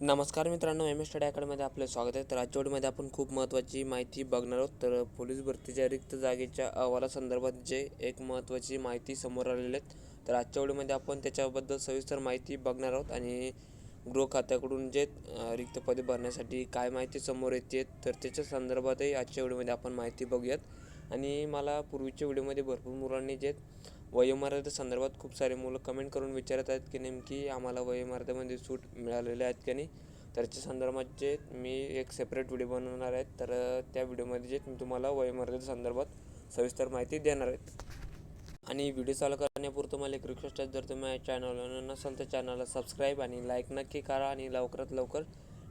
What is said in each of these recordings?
नमस्कार मित्रांनो M S study अकॅडमीमध्ये आपलं स्वागत आहे. तर आजच्या आपण खूप महत्त्वाची माहिती बघणार आहोत. तर पोलीस भरतीच्या रिक्त जागेच्या अहवालासंदर्भात जे एक महत्त्वाची माहिती समोर आलेली आहेत तर आजच्या व्हिडिओमध्ये आपण त्याच्याबद्दल सविस्तर माहिती बघणार आहोत आणि गृह खात्याकडून जे रिक्त पदे भरण्यासाठी काय माहिती समोर येते तर त्याच्या संदर्भातही आजच्या व्हिडिओमध्ये आपण माहिती बघूयात. आणि मला पूर्वीच्या व्हिडिओमध्ये भरपूर मुलांनी जे वयोमर्यादे संदर्भात खूप सारे मुलं कमेंट करून विचारत आहेत की नेमकी आम्हाला वयोमर्यादेमध्ये सूट मिळालेले आहेत की नाही? तर त्याच्या संदर्भात जे मी एक सेपरेट व्हिडिओ बनवणार आहे तर त्या व्हिडिओमध्ये जे मी तुम्हाला वयोमर्यादे संदर्भात सविस्तर माहिती देणार आहेत आणि व्हिडिओ चालू करण्यापुरतं मला एक रिक्वेस्ट आहे जर तुम्ही चॅनलवर नसाल तर चॅनलला सबस्क्राईब आणि लाईक नक्की करा आणि लवकरात लवकर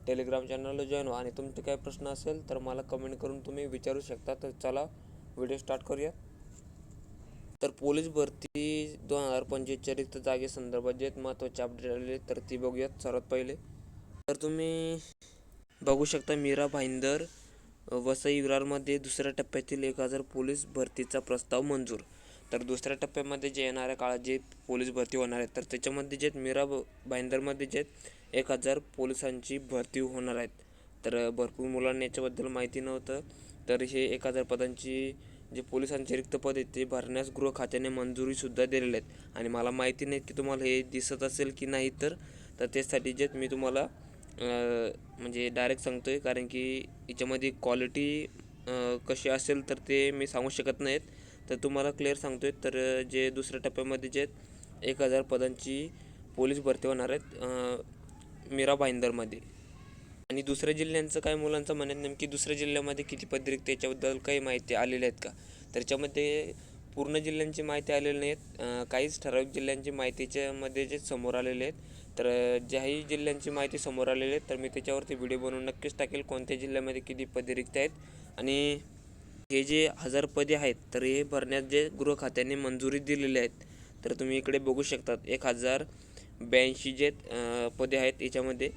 टेलिग्राम चॅनलला जॉईन व्हा. आणि तुमचे काही प्रश्न असेल तर मला कमेंट करून तुम्ही विचारू शकता. तर चला व्हिडिओ स्टार्ट करूया. तर पोलीस भरती दोन हजार पंचवीसच्या रिक्त जागेसंदर्भात जे महत्त्वाचे अपडेट आलेले तर ती बघूयात सर्वात पहिले. तर तुम्ही बघू शकता मीरा भाईंदर वसई विरारमध्ये दुसऱ्या टप्प्यातील एक हजार पोलीस भरतीचा प्रस्ताव मंजूर. तर दुसऱ्या टप्प्यामध्ये जे येणाऱ्या काळात जे पोलीस भरती होणार आहेत तर त्याच्यामध्ये जे मीरा भाईंदरमध्ये जे एक हजार पोलिसांची भरती होणार आहेत. तर भरपूर मुलांना याच्याबद्दल माहिती नव्हतं तर हे एक हजार पदांची जे पोलिसांचे रिक्त पद आहेत ते भरण्यास गृह खात्याने मंजुरीसुद्धा दिलेले आहेत. आणि मला माहिती नाही की तुम्हाला हे दिसत असेल की नाही तर तर त्यासाठी जे मी तुम्हाला म्हणजे डायरेक्ट सांगतो आहे कारण की याच्यामध्ये क्वालिटी कशी असेल तर ते मी सांगू शकत नाहीत. तर तुम्हाला क्लिअर सांगतो आहे तर जे दुसऱ्या टप्प्यामध्ये जे एक हजार पदांची पोलीस भरती होणार आहेत मीरा भाईंदरमध्ये. आणि दुसऱ्या जिल्ह्यांचं काय मुलांचं म्हणत नेमकी दुसऱ्या जिल्ह्यामध्ये किती पद त्याच्याबद्दल याच्याबद्दल काही माहिती आलेली आहेत का? तर याच्यामध्ये पूर्ण जिल्ह्यांची माहिती आलेली नाहीत. आहेत काहीच ठराविक जिल्ह्यांची माहितीच्यामध्ये जे समोर आलेले आहेत. तर ज्याही जिल्ह्यांची माहिती समोर आलेली आहेत तर मी त्याच्यावरती व्हिडिओ बनवून नक्कीच टाकेल कोणत्या जिल्ह्यामध्ये किती पदे रिक्त आहेत. आणि हे जे हजार पदे आहेत तर हे भरण्यात जे गृह खात्याने मंजुरी दिलेली आहेत तर तुम्ही इकडे बघू शकतात. एक हजार ब्याऐंशी जे पदे आहेत याच्यामध्ये.